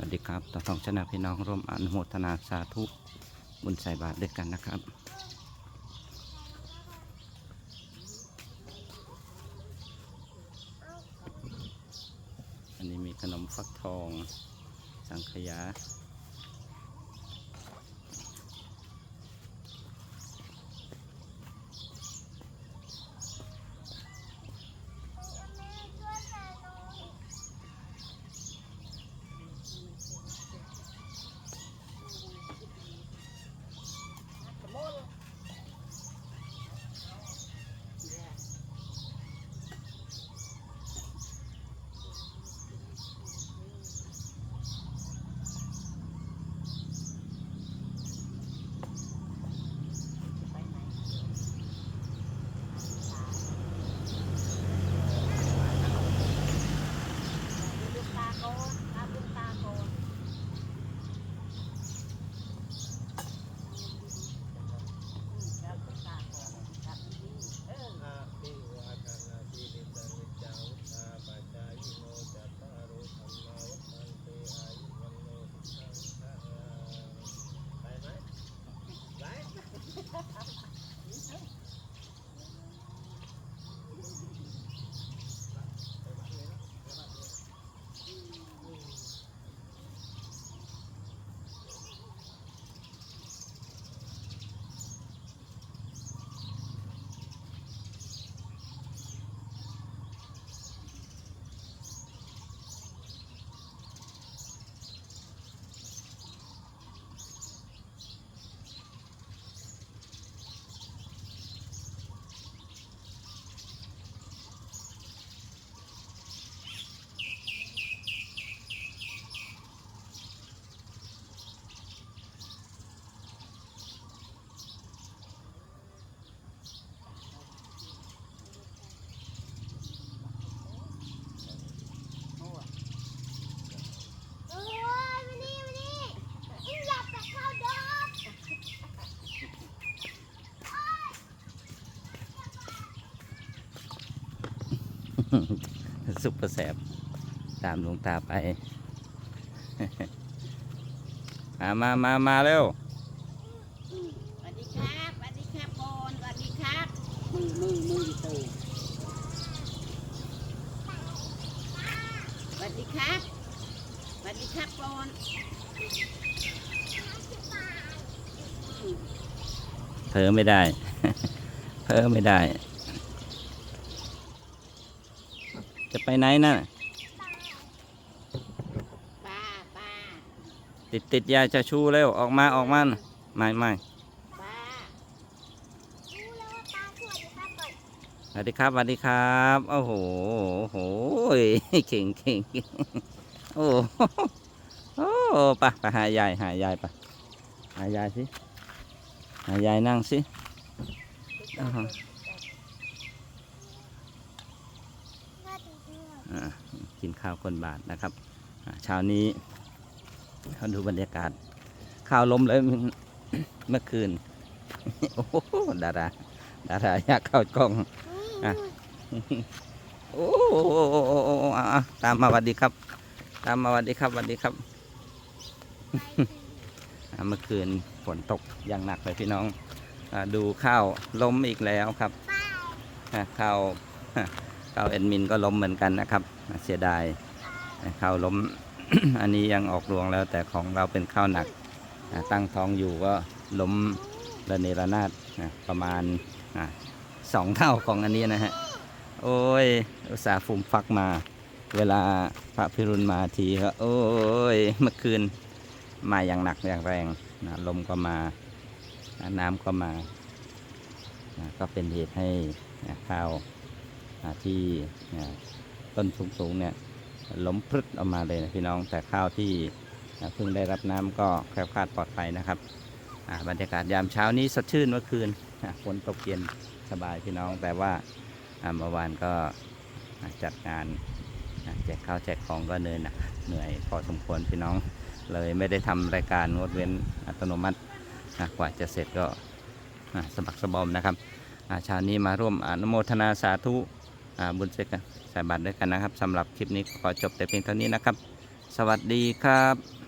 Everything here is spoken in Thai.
สวัสดีครับต่อทองชนะพี่น้องร่วมอนุโมทนาสาธุบุญใส่บาตรด้วยกันนะครับอันนี้มีขนมฟักทอง สังขยา ซุปเปอร์แสบตามหลวงตาไป มามามามาเร็วสวัสดีครับสวัสดีครับโกนสวัสดีครับมือมือมือตูสวัสดีครับสวัสดีครับโกนเผลอไม่ได้เผลอไม่ได้ จะไปไหนน่ะป้าป้าติดติดยาจะชูเร็วออกมาออกมาน่ะไม่ไม่ป้ารู้แล้าป้าสวัสดีครับสวัสดีครับสวัสดีครับโอ้โหโอ้โหเก่งเก่งเก่งโอ้โหโอ้ไปไปหายายหายายไปหายายสิหายายนั่งสิอ้าวอ่า กินข้าวคนบาทนะครับอ่าเช้านี้เขาดูบรรยากาศ ข้าวล้มเลยเมื่อคืน โอ้โหดาราดาราอยากเข้ากล้องอะโอ้โหอะอะตามมาสวัสดีครับ ตามมาสวัสดีครับสวัสดีครับเมื่อคืนฝนตกอย่างหนักเลยพี่น้องอดูข้าวล้มอีกแล้วครับข้าว ข้าวเอ็นมินก็ล้มเหมือนกันนะครับเสียดายข้าวล้ม อันนี้ยังออกรวงแล้วแต่ของเราเป็นข้าวหนักตั้งท้องอยู่ก็ล้มระเนระนาดประมาณสองเท่าของอันนี้นะฮะโอ้ยอุตสาห์ฟุมฟักมา เวลาพระพิรุณมาทีก็โอ้ยเมื่อคืนมาอย่างหนักอย่างแรงนะลมก็มาน้ำก็มานะก็เป็นเหตุให้ข้าว ที่ต้นสูงๆเนี่ยล้มพรึดออกมาเลยนะพี่น้องแต่ข้าวที่เพิ่งได้รับน้ำก็แคล้วคลาดปลอดภัยนะครับบรรยากาศยามเช้านี้สดชื่นเมื่อคืนฝนตกเย็นสบายพี่น้องแต่ว่าเมื่อวานก็จัดงานแจกข้าวแจกของก็เหนื่อยนักเหนื่อยพอสมควรพี่น้องเลยไม่ได้ทำรายการงดเว้นอัตโนมัติกว่าจะเสร็จก็สะบักสะบอมนะครับเช้านี้มาร่วมอนุโมทนาสาธุ บุญเสกใส่บาตรด้วยกันนะครับสำหรับคลิปนี้ขอจบแต่เพียงเท่านี้นะครับ สวัสดีครับ